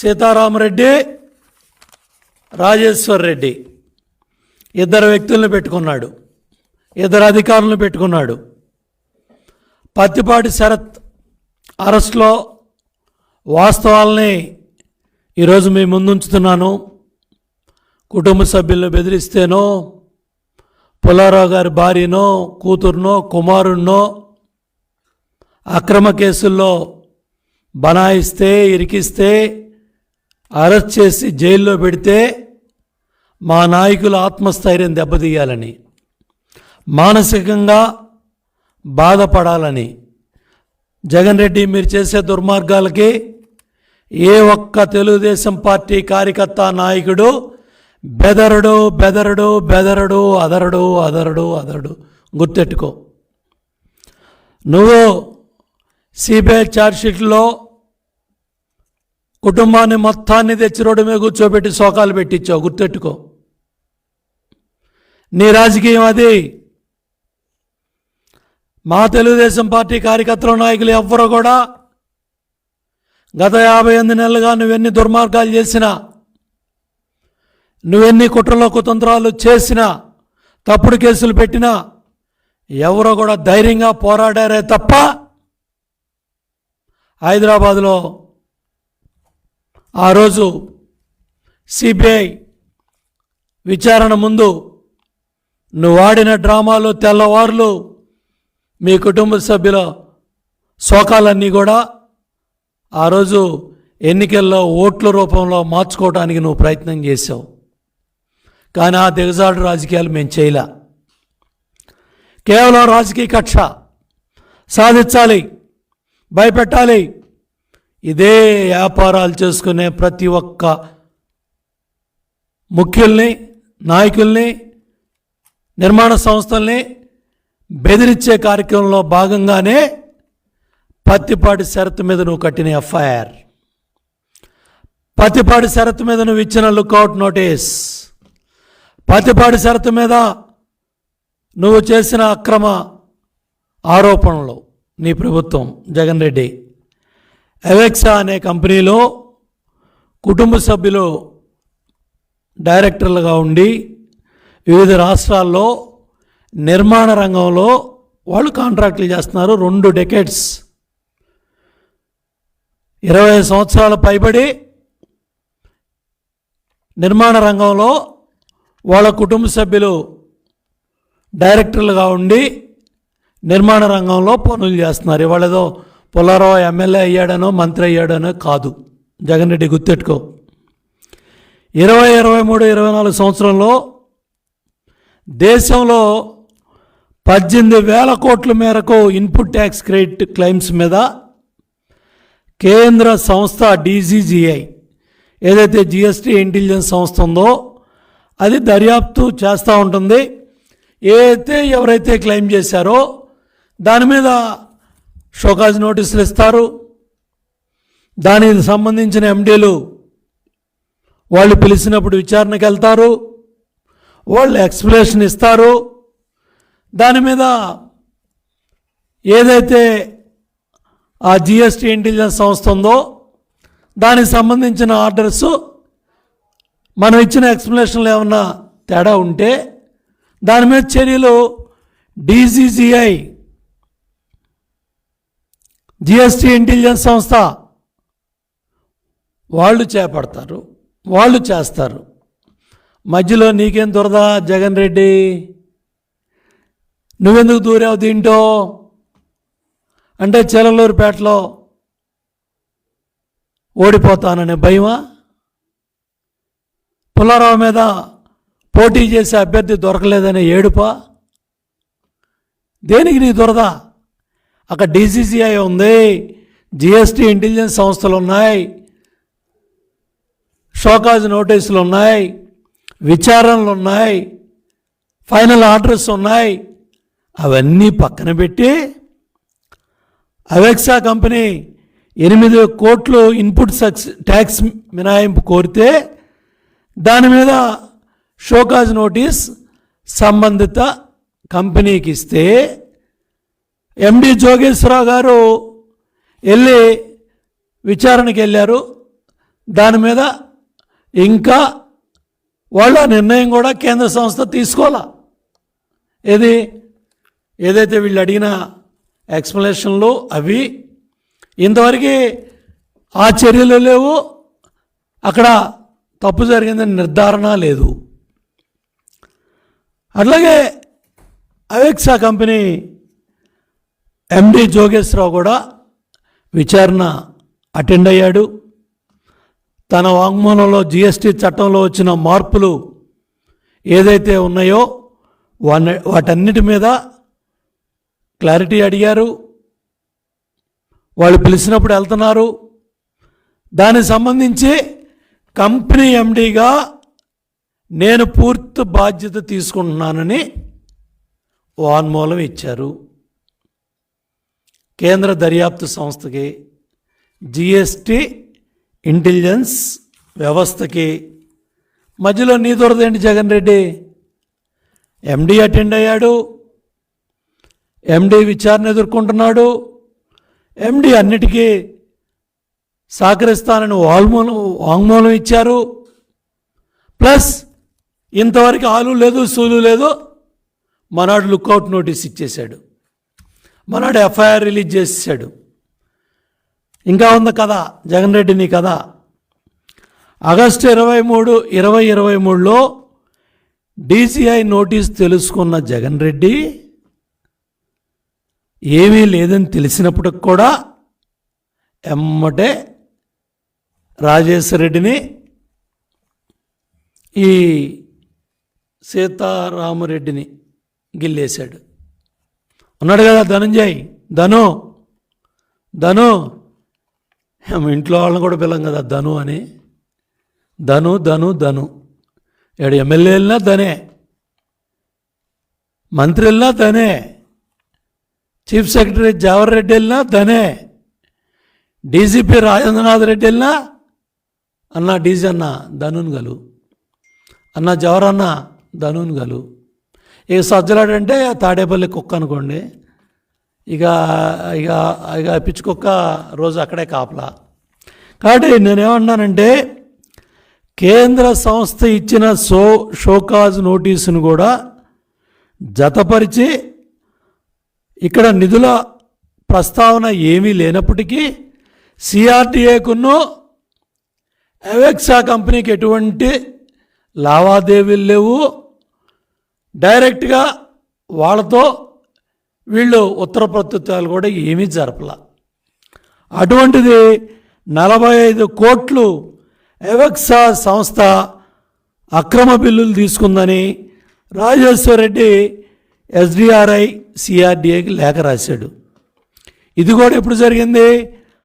సీతారామరెడ్డి రాజేశ్వర్ రెడ్డి ఇద్దరు వ్యక్తులను పెట్టుకున్నాడు. ఇద్దరు అధికారులను పెట్టుకున్నాడు. పత్తిపాటి శరత్ అరెస్ట్లో వాస్తవాల్ని ఈరోజు మీ ముందుంచుతున్నాను. కుటుంబ సభ్యులను బెదిరిస్తేనో పుల్లారావు గారి భార్యనో కూతురునో కుమారుణ్ణో అక్రమ కేసుల్లో బనాయిస్తే ఇరికిస్తే అరెస్ట్ చేసి జైల్లో పెడితే మా నాయకుల ఆత్మస్థైర్యం దెబ్బతీయాలని మానసికంగా బాధపడాలని. జగన్ రెడ్డి మీరు చేసే దుర్మార్గాలకి ఏ ఒక్క తెలుగుదేశం పార్టీ కార్యకర్త నాయకుడు బెదరడు బెదరడు బెదరడు అదరడు అదరడు అదరడు గుర్తెట్టుకో. నువ్వు సిబిఐ ఛార్జ్షీట్లో కుటుంబాన్ని మొత్తాన్ని తెచ్చి రోడ్డు మీద కూర్చోబెట్టి శోకాలు పెట్టించావు. గుర్తెట్టుకో. నీ రాజకీయం అది. మా తెలుగుదేశం పార్టీ కార్యకర్తల నాయకులు ఎవ్వరు కూడా గత యాభై ఎనిమిది నెలలుగా నువ్వెన్ని దుర్మార్గాలు చేసినా నువ్వెన్ని కుట్రలో కుతంత్రాలు చేసినా తప్పుడు కేసులు పెట్టినా ఎవరో కూడా ధైర్యంగా పోరాడారే తప్ప హైదరాబాద్లో ఆ రోజు సిబిఐ విచారణ ముందు నువ్వు ఆడిన డ్రామాలు తెల్లవారులు మీ కుటుంబ సభ్యుల శోకాలన్నీ కూడా ఆ రోజు ఎన్నికల్లో ఓట్ల రూపంలో మార్చుకోవడానికి నువ్వు ప్రయత్నం చేసావు కానీ ఆ దిగజాడు రాజకీయాలు మేము చేయలే. కేవలం రాజకీయ కక్ష సాధించాలి భయపెట్టాలి ఇదే వ్యాపారాలు చేసుకునే ప్రతి ఒక్క ముఖ్యుల్ని నాయకుల్ని నిర్మాణ సంస్థల్ని బెదిరించే కార్యక్రమంలో భాగంగానే పత్తిపాటి షరతు మీద నువ్వు కట్టిన ఎఫ్ఐఆర్. పత్తిపాటి షరతు మీద నువ్వు ఇచ్చిన లుక్అవుట్ నోటీస్. పత్తిపాటి షరతు మీద నువ్వు చేసిన అక్రమ ఆరోపణలు నీ ప్రభుత్వం జగన్ రెడ్డి. ఎవెక్సా అనే కంపెనీలో కుటుంబ సభ్యులు డైరెక్టర్లుగా ఉండి వివిధ రాష్ట్రాల్లో నిర్మాణ రంగంలో వాళ్ళు కాంట్రాక్టులు చేస్తున్నారు రెండు డెకెట్స్ ఇరవై సంవత్సరాల పైబడి నిర్మాణ రంగంలో వాళ్ళ కుటుంబ సభ్యులు డైరెక్టర్లుగా ఉండి నిర్మాణ రంగంలో పనులు చేస్తున్నారు. ఇవాళ ఏదో పుల్లారావు ఎమ్మెల్యే అయ్యాడనో మంత్రి అయ్యాడనో కాదు. జగన్ రెడ్డి గుర్తెట్టుకో. ఇరవై ఇరవై మూడు ఇరవై నాలుగు సంవత్సరంలో దేశంలో పద్దెనిమిది వేల కోట్ల మేరకు ఇన్పుట్ ట్యాక్స్ క్రెడిట్ క్లెయిమ్స్ మీద కేంద్ర సంస్థ డీజీజీఐ ఏదైతే జిఎస్టీ ఇంటెలిజెన్స్ సంస్థ ఉందో అది దర్యాప్తు చేస్తూ ఉంటుంది. ఏదైతే ఎవరైతే క్లెయిమ్ చేశారో దాని మీద షోకాజ్ నోటీసులు ఇస్తారు. దానికి సంబంధించిన ఎండీలు వాళ్ళు పిలిచినప్పుడు విచారణకు వెళ్తారు. వాళ్ళు ఎక్స్ప్లెనేషన్ ఇస్తారు. దాని మీద ఏదైతే ఆ జిఎస్టీ ఇంటెలిజెన్స్ సంస్థ ఉందో దానికి సంబంధించిన ఆర్డర్స్ మనం ఇచ్చిన ఎక్స్ప్లెనేషన్లు ఏమన్నా తేడా ఉంటే దాని మీద చర్యలు డీజీజీఐ జిఎస్టీ ఇంటెలిజెన్స్ సంస్థ వాళ్ళు చేపడతారు వాళ్ళు చేస్తారు. మధ్యలో నీకేం దొరదా జగన్ రెడ్డి? నువ్వెందుకు దూరావు దీంటో అంటే చెలలూరుపేటలో ఓడిపోతాననే భయమా? పుల్లారావు మీద పోటీ చేసే అభ్యర్థి దొరకలేదనే ఏడుపా? దేనికి నీ దొరదా? అక్కడ డీసీసీఐ ఉంది. జిఎస్టీ ఇంటెలిజెన్స్ సంస్థలు ఉన్నాయి షోకాజ్ నోటీసులు ఉన్నాయి విచారణలు ఉన్నాయి ఫైనల్ ఆర్డర్స్ ఉన్నాయి. అవన్నీ పక్కన పెట్టి అవెక్సా కంపెనీ ఎనిమిది కోట్లు ఇన్పుట్ సక్స్ ట్యాక్స్ మినహాయింపు కోరితే దాని మీద షోకాజ్ నోటీస్ సంబంధిత కంపెనీకి ఇస్తే ఎండి జోగేశ్వరరావు గారు వెళ్ళి విచారణకి వెళ్ళారు. దాని మీద ఇంకా వాళ్ళ నిర్ణయం కూడా కేంద్ర సంస్థ తీసుకోవాలా? ఏది? ఏదైతే వీళ్ళు అడిగిన ఎక్స్ప్లెనేషన్లు అవి ఇంతవరకు ఆ చర్యలు లేవు. అక్కడ తప్పు జరిగిందని నిర్ధారణ లేదు. అట్లాగే అవేక్సా కంపెనీ ఎండి జోగేశ్వరరావు కూడా విచారణ అటెండ్ అయ్యాడు. తన వాంగ్మూలంలో జిఎస్టీ చట్టంలో వచ్చిన మార్పులు ఏదైతే ఉన్నాయో వాటన్నిటి మీద క్లారిటీ అడిగారు. వాళ్ళు పిలిచినప్పుడు వెళ్తున్నారు. దానికి సంబంధించి కంపెనీ ఎండీగా నేను పూర్తి బాధ్యత తీసుకుంటున్నానని వాన్మూలం ఇచ్చారు. కేంద్ర దర్యాప్తు సంస్థకి జిఎస్టి ఇంటెలిజెన్స్ వ్యవస్థకి. మధ్యలో నీ దొరదేంటి జగన్ రెడ్డి? ఎండి అటెండ్ అయ్యాడు. ఎండి విచారణ ఎదుర్కొంటున్నాడు. ఎండి అన్నిటికీ సహకరిస్తానని వాల్మూలం వాంగ్మూలం ఇచ్చారు. ప్లస్ ఇంతవరకు ఆలు లేదు సూలు లేదు. మనాడు లుక్అవుట్ నోటీస్ ఇచ్చేశాడు. మనాడు ఎఫ్ఐఆర్ రిలీజ్ చేశాడు. ఇంకా ఉంది కదా జగన్ రెడ్డి నీ కదా ఆగస్టు ఇరవై మూడు ఇరవై ఇరవై మూడులో డీసీఐ నోటీస్ తెలుసుకున్న జగన్ రెడ్డి ఏమీ లేదని తెలిసినప్పటికి కూడా ఎమ్మటే రాజేశ్వర రెడ్డిని ఈ సీతారామరెడ్డిని గిల్లేశాడు. ఉన్నాడు కదా ధనంజయ్. ధను ధను. ఇంట్లో వాళ్ళని కూడా పిల్లం కదా ధను అని. ధను ధను ధను. ఏడు ఎమ్మెల్యే వెళ్ళినా ధనే మంత్రి వెళ్ళినా ధనే చీఫ్ సెక్రటరీ జవహర్ రెడ్డి వెళ్ళినా ధనే డీజీపీ రాజేంద్రనాథ్ రెడ్డి వెళ్ళినా అన్న డీజీ అన్న ధనున్ గలు. అన్న జవహర్ అన్న గలు. ఈ సజ్జలాడు అంటే తాడేపల్లి కుక్క అనుకోండి. ఇక ఇక ఇక పిచ్చి కుక్క రోజు అక్కడే కాపలా. కాబట్టి నేనేమన్నానంటే కేంద్ర సంస్థ ఇచ్చిన షో షోకాజ్ నోటీసును కూడా జతపరిచి ఇక్కడ నిధుల ప్రస్తావన ఏమీ లేనప్పటికీ సిఆర్టీఏకును అవెక్సా కంపెనీకి ఎటువంటి లావాదేవీలు లేవు. డైరెక్ట్గా వాళ్ళతో వీళ్ళు ఉత్తర ప్రత్యుత్తాలు కూడా ఏమీ జరపల. అటువంటిది నలభై ఐదు కోట్లు ఎవెక్సా సంస్థ అక్రమ బిల్లులు తీసుకుందని రాజేశ్వర రెడ్డి ఎస్డిఆర్ఐ సిఆర్డిఏకి లేఖ రాశాడు. ఇది కూడా ఎప్పుడు జరిగింది?